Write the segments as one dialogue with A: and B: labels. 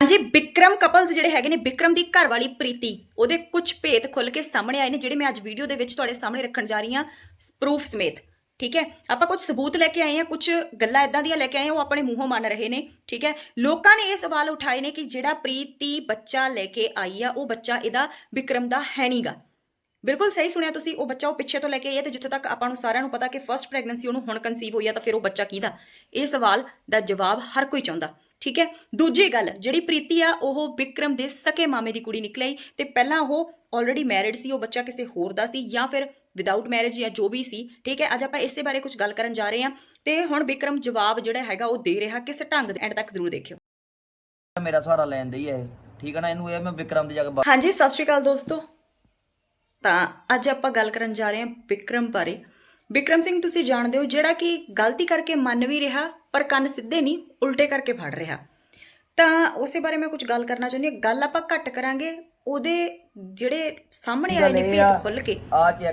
A: ਹਾਂਜੀ ਵਿਕਰਮ ਕਪਲਸ ਜਿਹੜੇ ਹੈਗੇ ਨੇ ਵਿਕਰਮ ਦੀ ਘਰ ਵਾਲੀ ਪ੍ਰੀਤੀ, ਉਹਦੇ ਕੁਝ ਭੇਤ ਖੁੱਲ ਕੇ ਸਾਹਮਣੇ ਆਏ ਨੇ, ਜਿਹੜੇ ਮੈਂ ਅੱਜ ਵੀਡੀਓ ਦੇ ਵਿੱਚ ਤੁਹਾਡੇ ਸਾਹਮਣੇ ਰੱਖਣ ਜਾ ਰਹੀ ਹਾਂ ਪ੍ਰੂਫ ਸਮੇਤ, ਠੀਕ ਹੈ? ਆਪਾਂ ਕੁਝ ਸਬੂਤ ਲੈ ਕੇ ਆਏ ਹਾਂ, ਕੁਝ ਗੱਲਾਂ ਇਦਾਂ ਦੀਆਂ ਲੈ ਕੇ ਆਏ ਹਾਂ, ਉਹ ਆਪਣੇ ਮੂੰਹੋਂ ਮੰਨ ਰਹੇ ਨੇ, ਠੀਕ ਹੈ? ਲੋਕਾਂ ਨੇ ਇਹ ਸਵਾਲ ਉਠਾਏ ਨੇ ਕਿ ਜਿਹੜਾ ਪ੍ਰੀਤੀ ਬੱਚਾ ਲੈ ਕੇ ਆਈ ਆ, ਉਹ ਬੱਚਾ ਇਹਦਾ ਵਿਕਰਮ ਦਾ ਹੈ ਨਹੀਂਗਾ ਬਿਲਕੁਲ ਸਹੀ ਸੁਣਿਆ ਤੁਸੀਂ ਉਹ ਬੱਚਾ ਉਹ ਪਿੱਛੇ ਤੋਂ ਲੈ ਕੇ ਹੈ ਤੇ ਜਿੱਥੇ ਤੱਕ ਆਪਾਂ ਨੂੰ ਸਾਰਿਆਂ ਨੂੰ ਪਤਾ ਕਿ ਫਰਸਟ ਪ੍ਰੈਗਨੈਂਸੀ ਉਹਨੂੰ ਹੁਣ ਕਨਸੀਵ ਹੋਈ ਆ ਤਾਂ ਫਿਰ ਉਹ ਬੱਚਾ ਕਿਹਦਾ? ਇਹ ਸਵਾਲ ਦਾ ਜਵਾਬ ਹਰ ਕੋਈ ਚਾਹੁੰਦਾ ਠੀਕ ਹੈ? ਦੂਜੀ ਗੱਲ ਜਿਹੜੀ ਪ੍ਰੀਤੀ ਆ ਉਹ ਵਿਕਰਮ ਦੇ ਸਕੇ ਮਾਮੇ ਦੀ ਕੁੜੀ ਨਿਕਲੀ ਤੇ ਪਹਿਲਾਂ ਉਹ ਆਲਰੇਡੀ ਮੈਰਿਡ ਸੀ ਉਹ ਬੱਚਾ ਕਿਸੇ ਹੋਰ ਦਾ ਸੀ ਜਾਂ ਫਿਰ ਵਿਦਆਊਟ ਮੈਰਿਜ ਜਾਂ ਜੋ ਵੀ ਸੀ ਠੀਕ ਹੈ? ਅੱਜ ਆਪਾਂ ਇਸੇ ਬਾਰੇ ਕੁਝ ਗੱਲ ਕਰਨ ਜਾ ਰਹੇ ਹਾਂ ਤੇ ਹੁਣ ਵਿਕਰਮ ਜਵਾਬ ਜਿਹੜਾ ਹੈਗਾ ਉਹ ਦੇ ਰਿਹਾ ਕਿਸ ਢੰਗ ਦੇ? ਐਂਡ ਤੱਕ ਜ਼ਰੂਰ ਦੇਖਿਓ।
B: ਮੇਰਾ ਸਹਾਰਾ ਲੈਣ ਦੀ ਹੈ ਇਹ ਠੀਕ ਹੈ ਨਾ? ਇਹਨੂੰ ਇਹ ਮੈਂ ਵਿਕਰਮ ਦੀ ਜਗ੍ਹਾ
A: ਹਾਂਜੀ ਸਤਿ ਸ਼੍ਰੀ ਅਕਾਲ ਦੋਸਤੋ। ਤਾਂ ਅੱਜ ਆਪਾਂ ਗੱਲ ਕਰਨ ਜਾ ਰਹੇ ਹਾਂ ਵਿਕਰਮ ਬਾਰੇ। ਵਿਕਰਮ ਸਿੰਘ, ਤੁਸੀਂ ਜਾਣਦੇ ਹੋ ਜਿਹੜਾ ਕਿ ਗਲਤੀ ਕਰਕੇ ਮੰਨ ਵੀ ਰਿਹਾ, ਪਰ ਕੰਨ ਸਿੱਧੇ ਨਹੀਂ, ਉਲਟੇ ਕਰਕੇ ਫੜ ਰਿਹਾ। ਤਾਂ ਉਸੇ ਬਾਰੇ ਮੈਂ ਕੁਝ ਗੱਲ ਕਰਨਾ ਚਾਹੁੰਦੀ ਹਾਂ। ਗੱਲ ਆਪਾਂ ਘੱਟ ਕਰਾਂਗੇ ਉਹਦੇ ਜਿਹੜੇ ਸਾਹਮਣੇ ਆਏ ਨੇ ਭੇਤ ਖੁੱਲ ਕੇ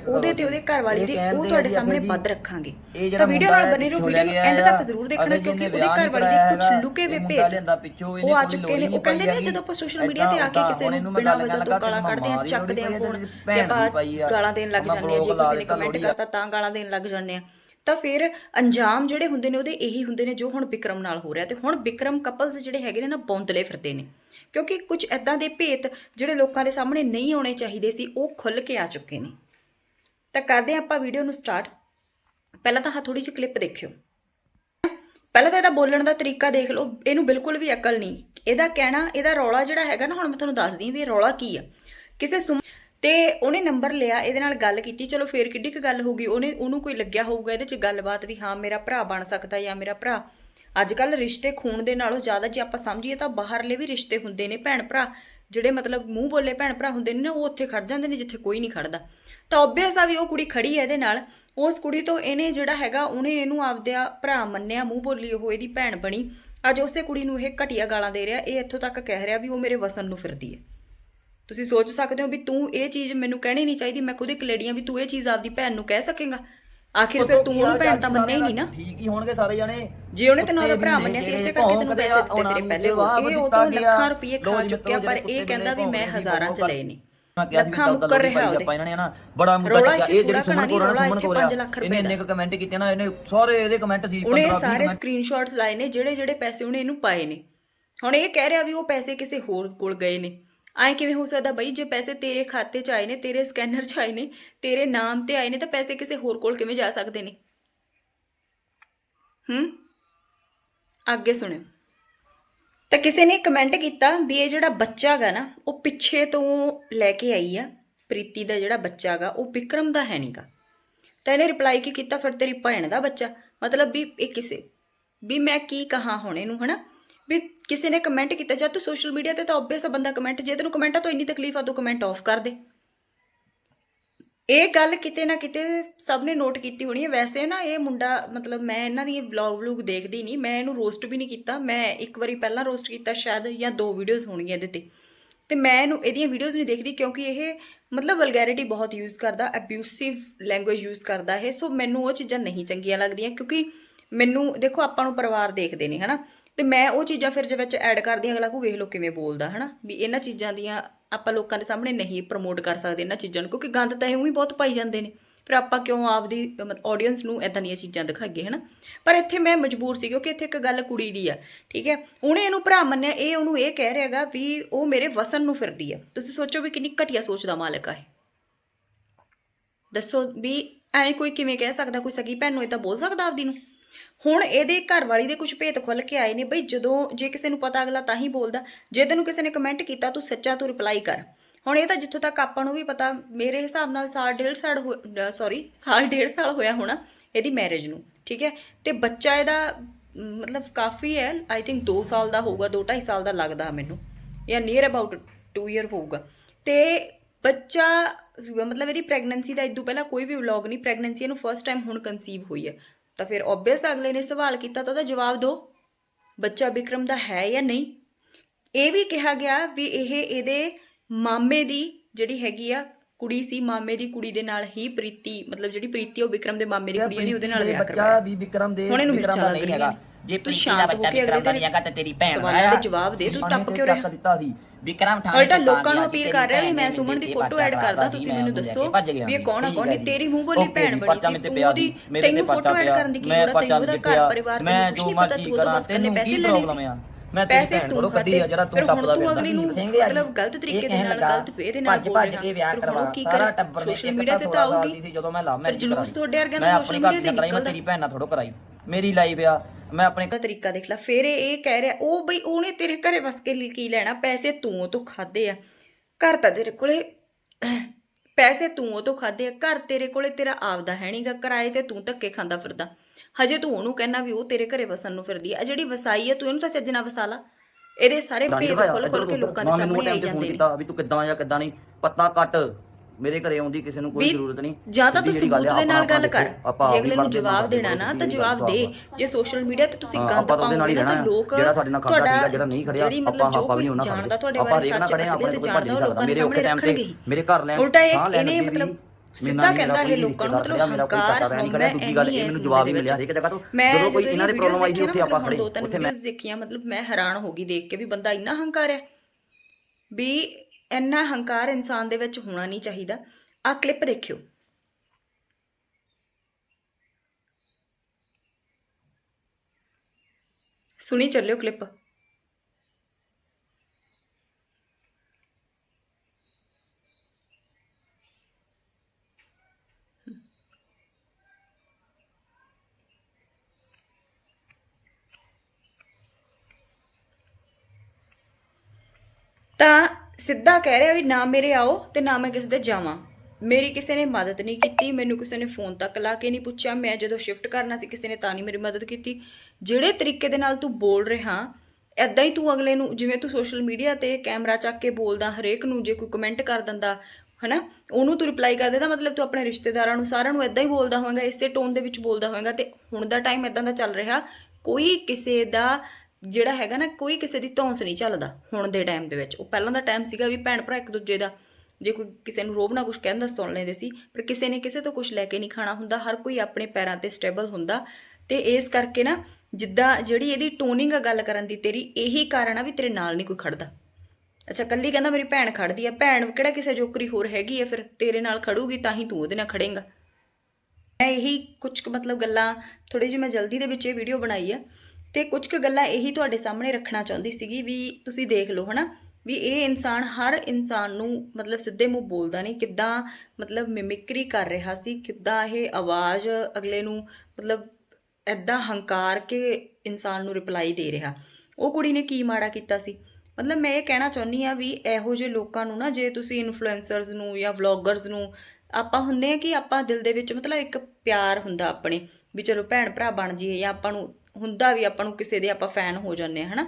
A: ਉਹਦੇ ਤੇ ਉਹਦੇ ਘਰ ਵਾਲੀ ਦੇ ਉਹ ਤੁਹਾਡੇ ਸਾਹਮਣੇ ਵੱਧ ਰੱਖਾਂਗੇ। ਤਾਂ ਵੀਡੀਓ ਨਾਲ ਬਨੇ ਰਹੋ ਵੀਡੀਓ
B: ਲੈ
A: ਐਂਡ ਤੱਕ ਜ਼ਰੂਰ ਦੇਖਣਾ ਕਿਉਂਕਿ ਉਹਦੇ ਘਰ ਵਾਲੀ ਦੇ ਕੁਝ ਲੁਕੇ
B: ਪਿੱਛੋਂ, ਇਹਨੇ
A: ਉਹ ਆ ਚੁੱਕੇ ਨੇ ਉਹ ਕਹਿੰਦੇ ਨੇ ਜਦੋਂ ਆਪਾਂ ਸੋਸ਼ਲ ਮੀਡੀਆ ਤੇ ਆ ਕੇ ਕਿਸੇ ਨੂੰ ਬਿਨਾਂ ਵਜ੍ਹਾ ਤੋਂ ਗਾਲਾਂ ਕੱਢਦੇ ਆ ਚੱਕਦੇ ਆ ਫੋਨ ਤੇ ਆਪਾਂ। ਗਾਲਾਂ ਦੇਣ ਲੱਗ ਜਾਂਦੇ ਆ ਜੇ ਕਿਸੇ ਨੇ ਕਮੈਂਟ ਕਰਤਾ ਤਾਂ ਗਾਲਾਂ ਦੇਣ ਲੱਗ ਜਾਂਦੇ ਆ। ਤਾਂ ਫਿਰ ਅੰਜਾਮ ਜਿਹੜੇ ਹੁੰਦੇ ਨੇ ਉਹਦੇ ਇਹੀ ਹੁੰਦੇ ਨੇ ਜੋ ਹੁਣ ਵਿਕਰਮ ਨਾਲ ਹੋ ਰਿਹਾ ਤੇ ਹੁਣ ਵਿਕਰਮ ਕਪਲਸ ਜਿਹੜੇ ਹੈਗੇ ਨੇ ਨਾ ਬੌਂਦਲੇ ਫਿਰਦੇ ਨੇ। ਕਿਉਂਕਿ ਕੁਝ ਐਦਾਂ ਦੇ ਭੇਤ ਜਿਹੜੇ ਲੋਕਾਂ ਦੇ ਸਾਹਮਣੇ ਨਹੀਂ ਆਉਣੇ ਚਾਹੀਦੇ ਸੀ, ਉਹ ਖੁੱਲ ਕੇ ਆ ਚੁੱਕੇ ਨੇ। ਤਾਂ ਕਰਦੇ ਹਾਂ ਆਪਾਂ ਵੀਡੀਓ ਨੂੰ ਸਟਾਰਟ ਪਹਿਲਾਂ ਤਾਂ ਆਹ ਥੋੜੀ ਜਿਹੀ ਕਲਿੱਪ ਦੇਖਿਓ। ਪਹਿਲਾਂ ਤਾਂ ਇਹਦਾ ਬੋਲਣ ਦਾ ਤਰੀਕਾ ਦੇਖ ਲਓ, ਇਹਨੂੰ ਬਿਲਕੁਲ ਵੀ ਅਕਲ ਨਹੀਂ। ਇਹਦਾ ਕਹਿਣਾ, ਇਹਦਾ ਰੌਲਾ ਜਿਹੜਾ ਹੈਗਾ ਨਾ, ਹੁਣ ਮੈਂ ਤੁਹਾਨੂੰ ਦੱਸਦੀ ਵੀ ਇਹ ਰੌਲਾ ਕੀ ਆ। ਕਿਸੇ ਸੁਮ ਤੇ ਉਹਨੇ ਨੰਬਰ ਲਿਆ, ਇਹਦੇ ਨਾਲ ਗੱਲ ਕੀਤੀ, ਚਲੋ ਫੇਰ ਕਿੱਡੀ ਕੁ ਗੱਲ ਹੋਊਗੀ ਉਹਨੇ, ਉਹਨੂੰ ਕੋਈ ਲੱਗਿਆ ਹੋਊਗਾ ਇਹਦੇ 'ਚ ਗੱਲਬਾਤ ਵੀ, ਹਾਂ, ਮੇਰਾ ਭਰਾ ਬਣ ਸਕਦਾ ਜਾਂ ਮੇਰਾ ਭਰਾ ਅੱਜ ਕੱਲ ਰਿਸ਼ਤੇ ਖੂਨ ਦੇ ਨਾਲੋਂ ਜ਼ਿਆਦਾ ਜੇ ਆਪਾਂ ਸਮਝੀਏ ਤਾਂ ਬਾਹਰਲੇ ਵੀ ਰਿਸ਼ਤੇ ਹੁੰਦੇ ਨੇ ਭੈਣ ਭਰਾ ਜਿਹੜੇ ਮਤਲਬ ਮੂੰਹ ਬੋਲੇ ਭੈਣ ਭਰਾ ਹੁੰਦੇ ਨੇ ਨਾ, ਉਹ ਉੱਥੇ ਖੜ ਜਾਂਦੇ ਨੇ ਜਿੱਥੇ ਕੋਈ ਨਹੀਂ ਖੜਦਾ ਤਾਂ ਆਬਵੀਅਸ ਆ ਵੀ ਉਹ ਕੁੜੀ ਖੜੀ ਹੈ ਇਹਦੇ ਨਾਲ। ਉਸ ਕੁੜੀ ਤੋਂ ਇਹਨੇ ਜਿਹੜਾ ਹੈਗਾ, ਉਹਨੇ ਇਹਨੂੰ ਆਪਦਿਆ ਭਰਾ ਮੰਨਿਆ, ਮੂੰਹ ਬੋਲੀ ਉਹ ਇਹਦੀ ਭੈਣ ਬਣੀ। ਅੱਜ ਉਸੇ ਕੁੜੀ ਨੂੰ ਇਹ ਘਟੀਆ ਗਾਲਾਂ ਦੇ ਰਿਹਾ, ਇਹ ਇੱਥੋਂ ਤੱਕ ਕਹਿ ਰਿਹਾ ਵੀ ਉਹ ਮੇਰੇ ਵਸਨ ਨੂੰ ਫਿਰਦੀ ਹੈ। ਤੁਸੀਂ ਸੋਚ ਸਕਦੇ ਹੋ ਵੀ ਤੂੰ ਇਹ ਚੀਜ਼ ਮੈਨੂੰ ਕਹਿਣੀ ਨਹੀਂ ਚਾਹੀਦੀ, ਮੈਂ ਖੁਦ ਇੱਕ ਲੇਡੀ ਹਾਂ ਵੀ ਤੂੰ ਇਹ ਚੀਜ਼ ਆਪਦੀ ਭੈਣ ਨੂੰ ਕਹਿ ਸਕੇਗਾ। ਆਖਿਰ ਫਿਰ ਤੂੰ ਉਹਨੂੰ ਭੈਣ ਤਾਂ ਮੰਨਿਆ ਹੀ ਨਹੀਂ ਨਾ।
B: ਠੀਕ ਹੀ ਹੋਣਗੇ ਸਾਰੇ ਜਣੇ।
A: ਜੇ ਉਹਨੇ ਤੈਨੂੰ ਉਹਦਾ ਭਰਾ ਮੰਨਿਆ ਸੀ ਇਸੇ ਕਰਕੇ ਤੈਨੂੰ ਪੈਸੇ ਦਿੱਤੇ ਤੇਰੇ ਪਹਿਲੇ। ਉਹ ਇਹ ਉਦੋਂ ਲੱਖਾਂ ਰੁਪਏ ਖਾ ਚੁੱਕਿਆ ਪਰ ਇਹ ਕਹਿੰਦਾ ਵੀ ਮੈਂ ਹਜ਼ਾਰਾਂ ਚ ਲਏ ਨੇ
B: ਮੈਂ ਕਿਹਾ ਸੀ ਆਪਾਂ ਇਹਨਾਂ ਨੇ ਨਾ ਬੜਾ ਮੁੱਦਾ
A: ਇੱਥੇ
B: ਇਹ ਜਿਹੜੀ ਸੁਮਨ ਕੋਰਾਂ
A: ਨਹੀਂ,
B: ਸੁਮਨ ਕੋਰਾਂ ਇਹਨੇ ਇੰਨੇ ਕਮੈਂਟ ਕੀਤੇ ਨਾ ਇਹਨੇ ਸਾਰੇ ਇਹਦੇ ਕਮੈਂਟ ਸੀ
A: ਉਹਨੇ
B: 15
A: ਸਾਰੇ
B: 20
A: ਸਕਰੀਨਸ਼ਾਟਸ ਲਾਏ ਨੇ ਜਿਹੜੇ ਜਿਹੜੇ ਪੈਸੇ ਉਹਨੇ ਇਹਨੂੰ ਪਾਏ ਨੇ। ਹੁਣ ਇਹ ਕਹਿ ਰਿਹਾ ਵੀ ਉਹ ਪੈਸੇ ਕਿਸੇ ਹੋਰ ਕੋਲ ਗਏ ਨੇ। ਐਂ ਕਿਵੇਂ ਹੋ ਸਕਦਾ ਬਈ ਜੇ ਪੈਸੇ ਤੇਰੇ ਖਾਤੇ 'ਚ ਆਏ ਨੇ, ਤੇਰੇ ਸਕੈਨਰ 'ਚ ਆਏ ਨੇ, ਤੇਰੇ ਨਾਮ ਤੇ ਆਏ ਨੇ, ਤਾਂ ਪੈਸੇ ਕਿਸੇ ਹੋਰ ਕੋਲ ਕਿਵੇਂ ਜਾ ਸਕਦੇ ਨੇ? ਹੂੰ? ਅੱਗੇ ਸੁਣਿਓ। ਤਾਂ ਕਿਸੇ ਨੇ ਕਮੈਂਟ ਕੀਤਾ ਵੀ ਇਹ ਜਿਹੜਾ ਬੱਚਾ ਹੈਗਾ ਨਾ, ਉਹ ਪਿੱਛੇ ਤੋਂ ਲੈ ਕੇ ਆਈ ਆ, ਪ੍ਰੀਤੀ ਦਾ ਜਿਹੜਾ ਬੱਚਾ ਹੈਗਾ ਉਹ ਵਿਕਰਮ ਦਾ ਹੈ ਨਹੀਂਗਾ ਤਾਂ ਇਹਨੇ ਰਿਪਲਾਈ ਕੀ ਕੀਤਾ? ਫਿਰ ਤੇਰੀ ਭੈਣ ਦਾ ਬੱਚਾ। ਮਤਲਬ ਵੀ ਇਹ ਕਿਸੇ। ਵੀ ਮੈਂ ਕੀ ਕਹਾ ਹੁਣ ਇਹਨੂੰ, ਹਨਾ? ਵੀ ਕਿਸੇ ਨੇ ਕਮੈਂਟ ਕੀਤਾ ਜਦ ਤੂੰ ਸੋਸ਼ਲ ਮੀਡੀਆ ਤੇ ਤਾਂ ਆਬਵੀਅਸ ਆ ਬੰਦਾ ਕਮੈਂਟ ਜੇ ਤੈਨੂੰ ਕਮੈਂਟਾਂ ਤੋਂ ਇੰਨੀ ਤਕਲੀਫ ਆ, ਤੂੰ ਕਮੈਂਟ ਆਫ ਕਰ ਦੇ। ਇਹ ਗੱਲ ਕਿਤੇ ਨਾ ਕਿਤੇ ਸਭ ਨੇ ਨੋਟ ਕੀਤੀ ਹੋਣੀ ਹੈ। ਵੈਸੇ ਨਾ ਇਹ ਮੁੰਡਾ, ਮਤਲਬ ਮੈਂ ਇਹਨਾਂ ਦੀ ਵਲੌਗ ਵਲੂਗ ਦੇਖਦੀ ਨਹੀਂ, ਮੈਂ ਇਹਨੂੰ ਰੋਸਟ ਵੀ ਨਹੀਂ ਕੀਤਾ। ਮੈਂ ਇੱਕ ਵਾਰੀ ਪਹਿਲਾਂ ਰੋਸਟ ਕੀਤਾ ਸ਼ਾਇਦ, ਜਾਂ ਦੋ ਵੀਡੀਓਜ਼ ਹੋਣਗੀਆਂ ਇਹਦੇ ਤੇ। ਤੇ ਮੈਂ ਇਹਨੂੰ, ਇਹਦੀਆਂ ਵੀਡੀਓਜ਼ ਨਹੀਂ ਦੇਖਦੀ ਕਿਉਂਕਿ ਇਹ ਮਤਲਬ ਵਲਗੈਰਿਟੀ ਬਹੁਤ ਯੂਜ਼ ਕਰਦਾ ਅਬਿਊਸਿਵ ਲੈਂਗੁਏਜ ਯੂਜ਼ ਕਰਦਾ ਹੈ ਸੋ ਮੈਨੂੰ ਉਹ ਚੀਜ਼ਾਂ ਨਹੀਂ ਚੰਗੀਆਂ ਲੱਗਦੀਆਂ ਕਿਉਂਕਿ ਮੈਨੂੰ, ਦੇਖੋ ਆਪਾਂ ਨੂੰ ਪਰਿਵਾਰ ਦੇਖਦੇ ਨੇ, ਹਨਾ? ਤੇ ਮੈਂ ਉਹ ਚੀਜ਼ਾਂ ਫਿਰ ਜੇ ਵਿੱਚ ਐਡ ਕਰਦੀ ਹਾਂ, ਅਗਲਾ ਕੋ ਵੇਖ ਲੋ ਕਿਵੇਂ ਬੋਲਦਾ, ਹਨਾ? ਵੀ ਇਹਨਾਂ ਚੀਜ਼ਾਂ ਦੀਆਂ ਆਪਾਂ ਲੋਕਾਂ ਦੇ ਸਾਹਮਣੇ ਨਹੀਂ ਪ੍ਰਮੋਟ ਕਰ ਸਕਦੇ ਇਹਨਾਂ ਚੀਜ਼ਾਂ ਨੂੰ, ਕਿਉਂਕਿ ਗੰਦ ਤਾਂ ਇਹ ਵੀ ਬਹੁਤ ਪਾਈ ਜਾਂਦੇ ਨੇ। ਫਿਰ ਆਪਾਂ ਕਿਉਂ ਆਪਦੀ, ਮਤਲਬ ਆਡੀਅנס ਨੂੰ ਇਦਾਂ ਦੀਆਂ ਚੀਜ਼ਾਂ ਦਿਖਾਈਏ, ਹਨਾ? ਪਰ ਇੱਥੇ ਮੈਂ ਮਜਬੂਰ ਸੀ, ਕਿਉਂਕਿ ਇੱਥੇ ਇੱਕ ਗੱਲ ਕੁੜੀ ਦੀ ਆ, ਠੀਕ ਹੈ? ਉਹਨੇ ਇਹਨੂੰ ਭਰਾ ਮੰਨਿਆ, ਇਹ ਉਹਨੂੰ ਇਹ ਕਹਿ ਰਿਹਾਗਾ ਵੀ ਉਹ ਮੇਰੇ ਵਸਨ ਨੂੰ ਫਿਰਦੀ ਆ। ਤੁਸੀਂ ਸੋਚੋ ਵੀ ਕਿੰਨੀ ਘਟੀਆ ਸੋਚ ਦਾ ਮਾਲਕ ਆ ਇਹ। ਦੱਸੋ ਵੀ ਐ ਕੋਈ ਕਿਵੇਂ ਕਹਿ ਸਕਦਾ, ਕੋਈ ਸਗੀ ਭੈਣ ਨੂੰ ਇਹ ਤਾਂ ਬੋਲ ਸਕਦਾ ਆਪਦੀ ਨੂੰ? ਹੁਣ ਇਹਦੇ ਘਰ ਵਾਲੀ ਦੇ ਕੁਝ ਭੇਤ ਖੁੱਲ ਕੇ ਆਏ ਨੇ ਬਈ ਜਦੋਂ ਜੇ ਕਿਸੇ ਨੂੰ ਪਤਾ ਅਗਲਾ ਤਾਂ ਹੀ ਬੋਲਦਾ, ਜੇ ਤੈਨੂੰ ਕਿਸੇ ਨੇ ਕਮੈਂਟ ਕੀਤਾ ਤੂੰ ਸੱਚਾ ਤੂੰ ਰਿਪਲਾਈ ਕਰ। ਹੁਣ ਇਹ ਤਾਂ ਜਿੱਥੋਂ ਤੱਕ ਆਪਾਂ ਨੂੰ ਵੀ ਪਤਾ, ਮੇਰੇ ਹਿਸਾਬ ਨਾਲ ਸਾਲ ਡੇਢ ਸਾਲ ਸੌਰੀ ਸਾਲ ਡੇਢ ਸਾਲ ਹੋਇਆ ਹੋਣਾ ਇਹਦੀ ਮੈਰਿਜ ਨੂੰ, ਠੀਕ ਹੈ? ਤੇ ਬੱਚਾ ਇਹਦਾ ਮਤਲਬ ਕਾਫੀ ਹੈ ਆਈ ਥਿੰਕ 2 ਸਾਲ ਦਾ ਹੋਊਗਾ 2 2.5 ਸਾਲ ਦਾ ਲੱਗਦਾ ਮੈਨੂੰ, ਜਾਂ ਨੀਅਰ ਅਬਾਊਟ 2 ਇਅਰ ਹੋਊਗਾ। ਤੇ ਬੱਚਾ, ਮਤਲਬ ਇਹਦੀ ਪ੍ਰੈਗਨੈਂਸੀ ਦਾ ਇਦੋਂ ਪਹਿਲਾਂ ਕੋਈ ਵੀ ਵਲੌਗ ਨਹੀਂ ਪ੍ਰੈਗਨੈਂਸੀ ਇਹਨੂੰ ਫਰਸਟ ਟਾਈਮ ਹੁਣ ਕਨਸੀਵ ਹੋਈ ਹੈ। ਤਾਂ ਫਿਰ ਆਬਵੀਅਸ ਅਗਲੇ ਨੇ ਸਵਾਲ ਕੀਤਾ ਤਾਂ ਉਹਦਾ ਜਵਾਬ ਦਿਓ ਬੱਚਾ ਵਿਕਰਮ ਦਾ ਹੈ ਜਾਂ ਨਹੀਂ। ਇਹ ਵੀ ਕਿਹਾ ਗਿਆ ਵੀ ਇਹ ਇਹਦੇ ਮਾਮੇ ਦੀ ਜਿਹੜੀ ਹੈਗੀ ਆ ਕੁੜੀ ਸੀ ਮਾਮੇ ਦੀ ਕੁੜੀ ਦੇ ਨਾਲ ਹੀ ਪ੍ਰੀਤੀ ਮਤਲਬ ਜਿਹੜੀ ਪ੍ਰੀਤੀ ਉਹ ਵਿਕਰਮ ਦੇ ਮਾਮੇ ਦੀ ਕੁੜੀ ਨਹੀਂ ਉਹਦੇ ਨਾਲ ਵਿਆਹ
B: ਬੱਚਾ
A: ਕਰਵਾਇਆ।
B: ਵੀ ਵਿਕਰਮ ਦੇ ਵਿਕਰਮ ਦਾ ਨਹੀਂ ਹੈਗਾ।
C: ਜੇ
A: ਤੂੰ
C: ਪ੍ਰੀਤੀ
A: ਸ਼ਾਂਤ
C: ਦਾ ਬੱਚਾ ਵਿਕਰਮ ਦਾ
A: ਦੇ
C: ਹੈਗਾ ਤੇ ਤੇਰੀ ਭੈਣ ਦਾ
A: ਸਵਾਲਾਂ ਦੇ। ਜਵਾਬ ਦੇ ਤੂੰ ਟੱਪ ਕਿਉਂ ਰਿਹਾ
B: ਦਿੱਤਾ ਸੀ
C: ਵਿਕਰਮ ਥਾਣੇ
A: ਉਲਟਾ ਲੋਕਾਂ ਨੂੰ ਅਪੀਲ ਕਰ ਰਿਹਾ ਵੀ ਮੈਂ ਸੁਮਨ ਦੀ ਫੋਟੋ ਐਡ ਕਰਦਾ
C: ਕਰਾ
A: ਤੁਸੀਂ ਮੈਨੂੰ ਦੱਸੋ ਵੀ ਇਹ ਕੌਣ ਆ ਕੌਣ ਨਹੀਂ। ਤੇਰੀ ਮੂੰਹ ਬੋਲੀ ਭੈਣ ਬਣੀ ਸੀ
B: ਮੇਰੇ ਤੇ
A: ਉਹਦੀ ਤੈਨੂੰ ਫੋਟੋ ਐਡ ਕਰਨ ਦੀ ਕੀ
B: ਮੈਂ
A: ਲੋੜ ਤੈਨੂੰ ਉਹਦਾ ਘਰ ਪਰਿਵਾਰ
B: ਮੈਂ
A: ਤੈਨੂੰ
B: ਜੋ
A: ਕੁਝ ਨਹੀਂ ਪਤਾ
B: ਮਰਜ਼ੀ
A: ਤੂੰ ਉਹਦਾ ਬਸ
B: ਕਰਾਂ,
A: ਕੱਲੇ ਪੈਸੇ
B: ਤੈਨੂੰ
A: ਲੈਣੇ
B: ਕੀ
A: ਸੀ
B: ਪ੍ਰੋਬਲਮ ਆ? ਮੈਂ
A: ਪੈਸੇ ਤੂੰ
B: ਆ, ਜਿਹੜਾ ਤੂੰ ਟੱਪਦਾ ਫਿਰਦਾ।
A: ਮਤਲਬ ਗਲਤ ਤਰੀਕੇ ਦੇ ਨਾਲ ਗਲਤ ਵੇ ਦੇ ਨਾਲ
C: ਭੱਜ ਕੇ ਵਿਆਹ ਕਰਵਾ
B: ਸਾਰਾ ਟੱਬਰ ਨੇ
A: ਸੋਸ਼ਲ
B: ਇੱਕ
A: ਮੀਡੀਆ
B: ਤਾਂ
A: ਤੇ ਤਾਂ
B: 16 ਸਾਲ
A: ਆਉਗੀ
B: ਦੀ ਸੀ ਜਦੋਂ ਮੈਂ
A: ਫਿਰ
B: ਮੈਰਿਜ
A: ਜਲੂਸ ਤੁਹਾਡੇ ਵਰਗਿਆਂ
B: ਮੈਂ
A: ਦਾ
B: ਆਪਣੀ ਘਰ
A: media
B: ਦੀ
A: ਤੇ
B: ਕਰਾਈ ਮੈਂ
A: ਨਿਕਲਦਾ।
B: ਤੇਰੀ ਭੈਣ ਨਾਲ ਥੋੜੋ ਕਰਾਈ ਮੇਰੀ ਲਾਈਫ ਆ ਮੈਂ ਆਪਣੇ
A: ਦਾ ਤਰੀਕਾ ਦੇਖ ਲੈ। ਫਿਰ ਇਹ ਕਹਿ ਰਿਹਾ ਉਹ ਬਈ ਉਹਨੇ ਤੇਰੇ ਘਰੇ ਵਸ ਕੇ ਲਈ ਕੀ ਲੈਣਾ? ਪੈਸੇ ਤੂੰ ਉਹ ਤੋਂ ਖਾਦੇ ਆ। ਘਰ ਤਾਂ ਤੇਰੇ ਕੋਲੇ ਪੈਸੇ ਤੂੰ ਉਹ ਤੋਂ ਖਾਦੇ ਆ। ਘਰ ਤੇਰੇ ਕੋਲੇ ਤੇਰਾ ਆਪਦਾ ਹੈ ਨਹੀਂਗਾ ਕਿਰਾਏ ਤੇ ਤੂੰ ਧੱਕੇ ਖਾਂਦਾ ਫਿਰਦਾ। ਹਜੇ ਤੂੰ ਉਹਨੂੰ ਕਹਿਣਾ ਵੀ ਉਹ ਤੇਰੇ ਘਰੇ ਵਸਣ ਨੂੰ ਫਿਰਦੀ ਆ। ਜਿਹੜੀ ਵਸਾਈ ਆ ਤੂੰ ਇਹਨੂੰ ਤਾਂ ਚੱਜ ਨਾਲ ਵਸਾ ਲਾ। ਇਹਦੇ ਸਾਰੇ ਭੇਦ ਖੋਲ ਖੋਲ ਕੇ ਲੋਕਾਂ ਦੇ ਸਾਹਮਣੇ ਆਈ ਜਾਂਦੇ ਨੇ।
B: ਵੀ ਤੂੰ ਕਿੱਦਾਂ ਆ ਕਿੱਦਾਂ ਨਹੀਂ। ਪੱਤਾ ਕੱਟ। ਮੇਰੇ ਘਰੇ ਆਉਂਦੀ ਕਿਸੇ ਨੂੰ ਕੋਈ
A: ਵੀ
B: ਜ਼ਰੂਰਤ ਨਹੀਂ
A: ਜਾਂ ਤਾਂ ਤੂੰ ਸਬੂਤ ਦੇ ਨਾਲ
B: ਆਪਾਂ
A: ਗੱਲ ਕਰ
B: ਦੇਖੋ, ਆਪਾਂ
A: ਜੇ
B: ਆਪ
A: ਅਗਲੇ ਨੂੰ
B: ਬਣਦੇ
A: ਜਵਾਬ ਦੇਣਾ ਨਾ ਤਾਂ ਜਵਾਬ ਦੇ। ਜੇ ਸੋਸ਼ਲ ਮੀਡੀਆ ਤੇ ਤੁਸੀਂ ਗੰਦ
B: ਆਪਾਂ ਤਾਂ ਉਹਦੇ ਨਾਲ
A: ਪਾਉਂਗੇ
B: ਹੀ
A: ਨਾ ਤਾਂ
B: ਰਹਿਣਾ
A: ਲੋਕ
B: ਜਿਹੜਾ ਸਾਡੇ ਨਾਲ
A: ਤੁਹਾਡਾ
B: ਸੀਗਾ, ਜਿਹੜਾ ਨਹੀਂ ਖੜਿਆ,
A: ਜਿਹੜੀ ਮਤਲਬ
B: ਆਪਾਂ-
A: ਜੋ
B: ਆਪਾਂ ਵੀ
A: ਕੋਈ
B: ਉਹਨਾਂ
A: ਜਾਣਦਾ ਤੁਹਾਡੇ
B: ਆਪਾਂ
A: ਬਾਰੇ ਸੱਚ ਅਸਲੀ ਤੇ ਜਾਣਦਾ ਉਹ ਲੋਕਾਂ
B: ਮੇਰੇ
A: ਸਾਹਮਣੇ ਰੱਖਣਗੇ ਹੀ।
B: ਮੇਰੇ ਘਰ ਲੈਣ
A: ਉਲਟਾ ਇਹ ਇਹਨੇ ਮਤਲਬ ਸਿੱਧਾ ਕਹਿੰਦਾ ਇਹ ਲੋਕਾਂ ਨੂੰ ਮਤਲਬ ਹੰਕਾਰ
B: ਨਹੀਂ ਕਰਿਆ, ਦੂਜੀ ਗੱਲ ਇਹ ਮੈਨੂੰ ਜਵਾਬ ਹੀ ਮਿਲਿਆ ਹਰੇਕ ਜਗ੍ਹਾ ਤੋਂ
A: ਮੈਂ
B: ਜਦੋਂ ਕੋਈ ਇਹਨਾਂ ਦੀ ਪ੍ਰੋਬਲਮ ਆਈ ਉੱਥੇ ਆਪਾਂ ਖੜੇ ਉੱਥੇ ਮੈਂ
A: ਦੇਖੀਆਂ ਮਤਲਬ ਮੈਂ ਹੈਰਾਨ ਹੋ ਗਈ ਦੇਖ ਕੇ ਵੀ ਬੰਦਾ ਇੰਨਾ ਹੰਕਾਰ ਹੈ ਵੀ ਇੰਨਾ ਹੰਕਾਰ ਇਨਸਾਨ ਦੇ ਵਿੱਚ ਹੋਣਾ ਨਹੀਂ ਚਾਹੀਦਾ। ਆ ਕਲਿੱਪ ਦੇਖਿਓ। ਸੁਣੀ ਚੱਲਿਓ ਕਲਿੱਪ ਤਾਂ ਸਿੱਧਾ ਕਹਿ ਰਿਹਾ ਵੀ ਨਾ ਮੇਰੇ ਆਓ ਤੇ ਨਾ ਮੈਂ ਕਿਸੇ ਦੇ ਜਾਵਾਂ। ਮੇਰੀ ਕਿਸੇ ਨੇ ਮਦਦ ਨਹੀਂ ਕੀਤੀ, ਮੈਨੂੰ ਕਿਸੇ ਨੇ ਫੋਨ ਤੱਕ ਲਾ ਕੇ ਨਹੀਂ ਪੁੱਛਿਆ। ਮੈਂ ਜਦੋਂ ਸ਼ਿਫਟ ਕਰਨਾ ਸੀ, ਕਿਸੇ ਨੇ ਤਾਂ ਨਹੀਂ ਮੇਰੀ ਮਦਦ ਕੀਤੀ। ਜਿਹੜੇ ਤਰੀਕੇ ਦੇ ਨਾਲ ਤੂੰ ਬੋਲ ਰਿਹਾ ਐਦਾਂ ਹੀ ਤੂੰ ਅਗਲੇ ਨੂੰ, ਜਿਵੇਂ ਤੂੰ ਸੋਸ਼ਲ ਮੀਡੀਆ ਤੇ ਕੈਮਰਾ ਚੱਕ ਕੇ ਬੋਲਦਾ, ਹਰੇਕ ਨੂੰ ਜੇ ਕੋਈ ਕਮੈਂਟ ਕਰ ਦਿੰਦਾ, ਹਨਾ, ਉਹਨੂੰ ਤੂੰ ਰਿਪਲਾਈ ਕਰ ਦੇਦਾ, ਮਤਲਬ ਤੂੰ ਆਪਣੇ ਰਿਸ਼ਤੇਦਾਰਾਂ ਨੂੰ, ਸਾਰਿਆਂ ਨੂੰ ਐਦਾਂ ਹੀ ਬੋਲਦਾ ਹੋਵੇਂਗਾ ਇਸੇ ਟੋਨ ਦੇ ਵਿੱਚ ਬੋਲਦਾ ਹੋਵੇਂਗਾ ਤੇ ਹੁਣ ਦਾ ਟਾਈਮ ਐਦਾਂ ਦਾ ਚੱਲ ਰਿਹਾ। ਕੋਈ ਕਿਸੇ ਦਾ ਜਿਹੜਾ ਹੈਗਾ ਨਾ, ਕੋਈ ਕਿਸੇ ਦੀ ਧੌਂਸ ਨਹੀਂ ਚੱਲਦਾ ਹੁਣ ਦੇ ਟਾਈਮ ਦੇ ਵਿੱਚ। ਉਹ ਪਹਿਲਾਂ ਦਾ ਟਾਈਮ ਸੀਗਾ ਵੀ ਭੈਣ ਭਰਾ ਇੱਕ ਦੂਜੇ ਦਾ, ਜੇ ਕੋਈ ਕਿਸੇ ਨੂੰ ਰੋਬ ਨਾ ਕੁਝ ਕਹਿੰਦਾ ਸੁਣ ਲੈਂਦੇ ਸੀ, ਪਰ ਕਿਸੇ ਨੇ ਕਿਸੇ ਤੋਂ ਕੁਝ ਲੈ ਕੇ ਨਹੀਂ ਖਾਣਾ ਹੁੰਦਾ, ਹਰ ਕੋਈ ਆਪਣੇ ਪੈਰਾਂ ਤੇ ਸਟੇਬਲ ਹੁੰਦਾ। ਤੇ ਇਸ ਕਰਕੇ ਨਾ, ਜਿੱਦਾਂ ਜਿਹੜੀ ਇਹਦੀ ਟੋਨਿੰਗ ਆ ਗੱਲ ਕਰਨ ਦੀ ਤੇਰੀ, ਇਹੀ ਕਾਰਨ ਆ ਵੀ ਤੇਰੇ ਨਾਲ ਨਹੀਂ ਕੋਈ ਖੜਦਾ। ਅੱਛਾ, ਕੱਲੀ ਕਹਿੰਦਾ ਮੇਰੀ ਭੈਣ ਖੜਦੀ ਆ, ਭੈਣ ਕਿਹੜਾ ਕਿਸੇ ਜੋਕਰੀ ਹੋਰ ਹੈਗੀ ਆ ਫਿਰ, ਤੇਰੇ ਨਾਲ ਖੜੂਗੀ ਤਾਂ ਹੀ ਤੂੰ ਉਹਦੇ ਨਾਲ ਖੜੇਂਗਾ। ਮੈਂ ਇਹੀ ਕੁਝ ਕੁ ਮਤਲਬ ਗੱਲਾਂ ਥੋੜੀ ਜਿਹੀ ਮੈਂ ਜਲਦੀ ਦੇ ਵਿੱਚ ਇਹ ਵੀਡੀਓ ਬਣਾਈ ਆ। ਤੇ ਕੁਝ ਕੁ ਗੱਲਾਂ ਇਹੀ ਤੁਹਾਡੇ ਸਾਹਮਣੇ ਰੱਖਣਾ ਚਾਹੁੰਦੀ ਸੀਗੀ ਵੀ ਤੁਸੀਂ ਦੇਖ ਲਓ, ਹਨਾ? ਵੀ ਇਹ ਇਨਸਾਨ, ਹਰ ਇਨਸਾਨ ਨੂੰ ਮਤਲਬ ਸਿੱਧੇ ਮੂੰਹ ਬੋਲਦਾ ਨਹੀਂ, ਕਿੱਦਾਂ ਮਤਲਬ ਮਿਮਿਕਰੀ ਕਰ ਰਿਹਾ ਸੀ, ਕਿੱਦਾਂ ਇਹ ਆਵਾਜ਼ ਅਗਲੇ ਨੂੰ ਮਤਲਬ ਐਦਾਂ ਹੰਕਾਰ ਕੇ ਇਨਸਾਨ ਨੂੰ ਰਿਪਲਾਈ ਦੇ ਰਿਹਾ। ਉਹ ਕੁੜੀ ਨੇ ਕੀ ਮਾੜਾ ਕੀਤਾ ਸੀ? ਮਤਲਬ ਮੈਂ ਇਹ ਕਹਿਣਾ ਚਾਹੁੰਦੀ ਆ ਵੀ ਇਹੋ ਜਿਹੇ ਲੋਕਾਂ ਨੂੰ ਨਾ, ਜੇ ਤੁਸੀਂ ਇਨਫਲੂਐਂਸਰਸ ਨੂੰ ਜਾਂ ਵਲੌਗਰਸ ਨੂੰ, ਆਪਾਂ ਹੁੰਦੇ ਆ ਕਿ ਆਪਾਂ ਦਿਲ ਦੇ ਵਿੱਚ ਮਤਲਬ ਇੱਕ ਪਿਆਰ ਹੁੰਦਾ ਆਪਣੇ, ਵੀ ਚਲੋ ਭੈਣ ਭਰਾ ਬਣ ਜਾਈਏ ਜਾਂ ਆਪਾਂ ਨੂੰ ਹੁੰਦਾ ਵੀ ਆਪਾਂ ਨੂੰ ਕਿਸੇ ਦੇ ਆਪਾਂ ਫੈਨ ਹੋ ਜਾਂਦੇ ਆ ਹਨਾ?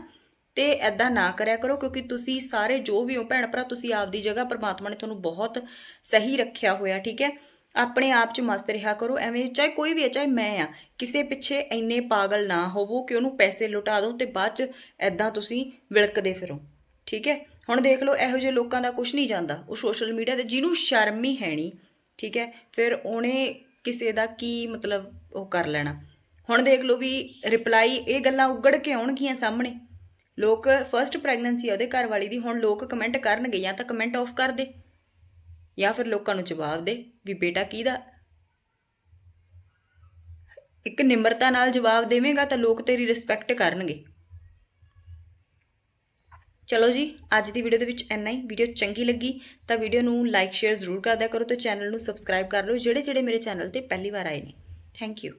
A: ਤੇ ਐਦਾਂ ਨਾ ਕਰਿਆ ਕਰੋ, ਕਿਉਂਕਿ ਤੁਸੀਂ ਸਾਰੇ ਜੋ ਵੀ ਹੋ ਭੈਣ ਭਰਾ, ਤੁਸੀਂ ਆਪਦੀ ਜਗ੍ਹਾ ਪਰਮਾਤਮਾ ਨੇ ਤੁਹਾਨੂੰ ਬਹੁਤ ਸਹੀ ਰੱਖਿਆ ਹੋਇਆ, ਠੀਕ ਹੈ? ਆਪਣੇ ਆਪ 'ਚ ਮਸਤ ਰਿਹਾ ਕਰੋ, ਐਵੇਂ ਚਾਹੇ ਕੋਈ ਵੀ ਹੈ, ਚਾਹੇ ਮੈਂ ਆ ਕਿਸੇ ਪਿੱਛੇ ਇੰਨੇ ਪਾਗਲ ਨਾ ਹੋਵੋ ਕਿ ਉਹਨੂੰ ਪੈਸੇ ਲੁਟਾ ਦਿਓ ਤੇ ਬਾਅਦ 'ਚ ਐਦਾਂ ਤੁਸੀਂ ਵਿਲਕਦੇ ਫਿਰੋ, ਠੀਕ ਹੈ? ਹੁਣ ਦੇਖ ਲਓ, ਇਹੋ ਜਿਹੇ ਲੋਕਾਂ ਦਾ ਕੁਝ ਨਹੀਂ ਜਾਂਦਾ, ਉਹ ਸੋਸ਼ਲ ਮੀਡੀਆ ਤੇ ਜਿਹਨੂੰ ਸ਼ਰਮ ਹੀ ਹੈ ਨਹੀਂ, ਠੀਕ ਹੈ? ਫਿਰ ਉਹਨੇ ਕਿਸੇ ਦਾ ਕੀ ਮਤਲਬ ਉਹ ਕਰ ਲੈਣਾ? ਹੁਣ ਦੇਖ ਲਓ ਵੀ ਰਿਪਲਾਈ ਇਹ ਗੱਲਾਂ ਉੱਗੜ ਕੇ ਆਉਣਗੀਆਂ ਸਾਹਮਣੇ। ਲੋਕ ਫਰਸਟ ਪ੍ਰੈਗਨੈਂਸੀ ਉਹਦੇ ਘਰ ਵਾਲੀ ਦੀ, ਹੁਣ ਲੋਕ ਕਮੈਂਟ ਕਰਨਗੇ ਜਾਂ ਤਾਂ ਕਮੈਂਟ ਆਫ ਕਰ ਦੇ, ਜਾਂ ਫਿਰ ਲੋਕਾਂ ਨੂੰ ਜਵਾਬ ਦੇ ਵੀ ਬੇਟਾ ਕਿਹਦਾ? ਇੱਕ ਨਿਮਰਤਾ ਨਾਲ ਜਵਾਬ ਦੇਵੇਂਗਾ ਤਾਂ ਲੋਕ ਤੇਰੀ ਰਿਸਪੈਕਟ ਕਰਨਗੇ। ਚਲੋ ਜੀ, ਅੱਜ ਦੀ ਵੀਡੀਓ ਦੇ ਵਿੱਚ ਇੰਨਾ ਹੀ। ਵੀਡੀਓ ਚੰਗੀ ਲੱਗੀ ਤਾਂ ਵੀਡੀਓ ਨੂੰ ਲਾਈਕ ਸ਼ੇਅਰ ਜ਼ਰੂਰ ਕਰ ਕਰੋ ਤੇ ਚੈਨਲ ਨੂੰ ਸਬਸਕ੍ਰਾਈਬ ਕਰ ਲਓ ਜਿਹੜੇ ਜਿਹੜੇ ਮੇਰੇ ਚੈਨਲ ਤੇ ਪਹਿਲੀ ਵਾਰ ਆਏ ਨੇ। Thank you